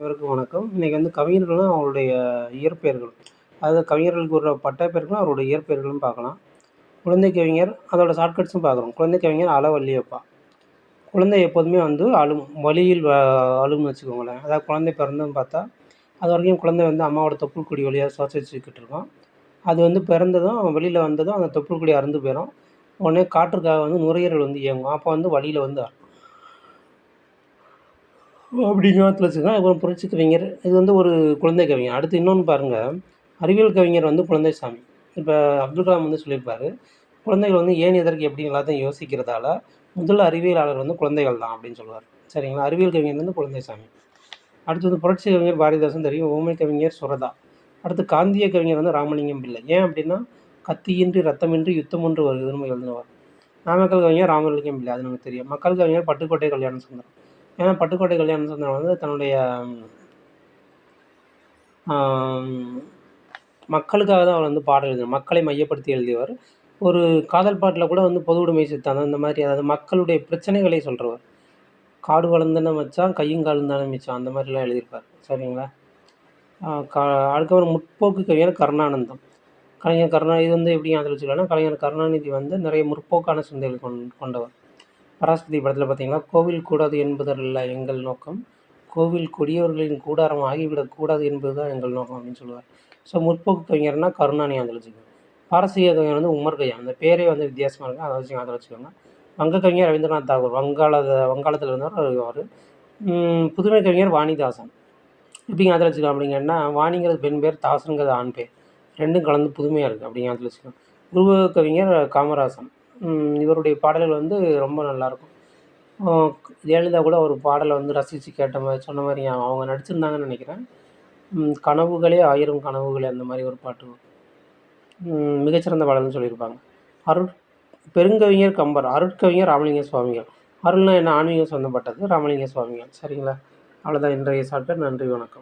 அனைவருக்கும் வணக்கம். இன்றைக்கி வந்து கவிஞர்களும் அவங்களுடைய இயற்பெயர்கள். அதாவது கவிஞர்களுக்கு ஒரு பட்டப்பெயர்களும் அவருடைய இயற்பெயர்களும் பார்க்கலாம். குழந்தை கவிஞர் அதோட ஷார்ட்கட்ஸும் பார்க்குறோம். குழந்தை கவிஞர் அல குழந்தை எப்போதுமே வந்து அழும் வழியில் அழும்னு வச்சுக்கோங்களேன். அதாவது குழந்தை பிறந்ததுன்னு பார்த்தா அது வரைக்கும் குழந்தை வந்து அம்மாவோட தொப்புள் கொடி வழியாக சுவாசிச்சுக்கிட்டு இருக்கோம் அது வந்து பிறந்ததும் வெளியில் வந்ததும் அந்த தொப்புள் கொடி அறுந்து போயிடும் உடனே காற்றுக்காக வந்து நுரையீரல் வந்து இயங்கும். அப்போ வந்து வழியில் வந்து அப்படிங்கிறத்துல ஞாபகத்தில் அப்புறம் புரட்சி கவிஞர் இது வந்து ஒரு குழந்தை கவிஞர். அடுத்து இன்னொன்று பாருங்கள் அறிவியல் கவிஞர் வந்து குழந்தைசாமி இப்போ அப்துல் கலாம் வந்து சொல்லியிருப்பார் குழந்தைகள் வந்து ஏன் எதற்கு எப்படி எல்லாத்தையும் யோசிக்கிறதால முதல் அறிவியலாளர் வந்து குழந்தைகள் தான் அப்படின்னு சொல்லுவார். சரிங்களா? அறிவியல் கவிஞர் வந்து குழந்தைசாமி அடுத்து வந்து புரட்சி கவிஞர் பாரதிதாசன் தெரியும். ஊமை கவிஞர் சுரதா. அடுத்து காந்திய கவிஞர் வந்து ராமலிங்கம் பிள்ளை. ஏன் அப்படின்னா கத்தியின்றி ரத்தமின்றி யுத்தம் ஒன்று வருதுன்னு எழுதினவர். நாமக்கல் கவிஞர் ராமலிங்கம் பிள்ளை. அது நமக்கு தெரியும். மக்கள் கவிஞர் பட்டுக்கோட்டை கல்யாண சுந்தரம். ஏன்னா பட்டுக்கோட்டை கல்யாண சுந்தரம் வந்து தன்னுடைய மக்களுக்காக தான் அவர் வந்து பாடல் எழுதினார். மக்களை மையப்படுத்தி எழுதியவர். ஒரு காதல் பாட்டில் கூட வந்து பொது உடைமை சித்தாந்தம் இந்த மாதிரி அதாவது மக்களுடைய பிரச்சனைகளை சொல்கிறவர் காடு வளர்ந்தன வச்சான் கையும் காலும் தானே அந்த மாதிரிலாம் எழுதியிருப்பார். சரிங்களா? க அதுக்கப்புறம் முற்போக்கு கவிஞர் கருணானந்தம். கலைஞர் கருணா இது வந்து எப்படி அதில் வச்சுக்கலாம்னா கலைஞர் கருணாநிதி வந்து நிறைய முற்போக்கான சிந்தைகள் கொண் கொண்டவர். பராசக்தி படத்தில் பார்த்தீங்கன்னா கோவில் கூடாது என்பதல்ல எங்கள் நோக்கம். கோவில் கொடியவர்களின் கூடாரம் ஆகிவிடக்கூடாது என்பது தான் எங்கள் நோக்கம் அப்படின்னு சொல்லுவார். ஸோ முற்போக்கு கவிஞர்னா கருணாநிதி அதில் வச்சுக்கோங்க பாரசீக கவிஞர் வந்து உமர் கையா அந்த பேரே வந்து வித்தியாசமாக இருக்கும் அதை வச்சு அதில் வச்சுக்கோங்க. வங்க கவிஞர் ரவீந்திரநாத் தாகூர். வங்காள வங்காளத்தில் இருந்தவர் அவர். புதுமை கவிஞர் வாணிதாசன். இப்படிங்க அதில் வச்சுக்கலாம் அப்படிங்கன்னா வாணிங்கிறது பெண் பேர் தாசனுங்கிறது ஆண் பேர். ரெண்டும் கலந்து புதுமையாக இருக்குது அப்படிங்க அதில் வச்சுக்கலாம். குருவ கவிஞர் காமராசன். இவருடைய பாடல்கள் வந்து ரொம்ப நல்லாயிருக்கும். ஜெயலலிதா கூட ஒரு பாடலை வந்து ரசித்து கேட்ட மாதிரி சொன்ன மாதிரி அவங்க நடிச்சிருந்தாங்கன்னு நினைக்கிறேன். கனவுகளே ஆயிரம் கனவுகளே அந்த மாதிரி ஒரு பாட்டு. மிகச்சிறந்த பாடல்னு சொல்லியிருப்பாங்க. அருள் பெருங்கவிஞர் கம்பர் அருட்கவிஞர் ராமலிங்க சுவாமிகள். அருள்னா என்ன ஆன்மீகம் சொந்தப்பட்டது ராமலிங்க சுவாமிகள். சரிங்களா? அவ்வளோதான் இன்றைய சாப்பிட்டு நன்றி வணக்கம்.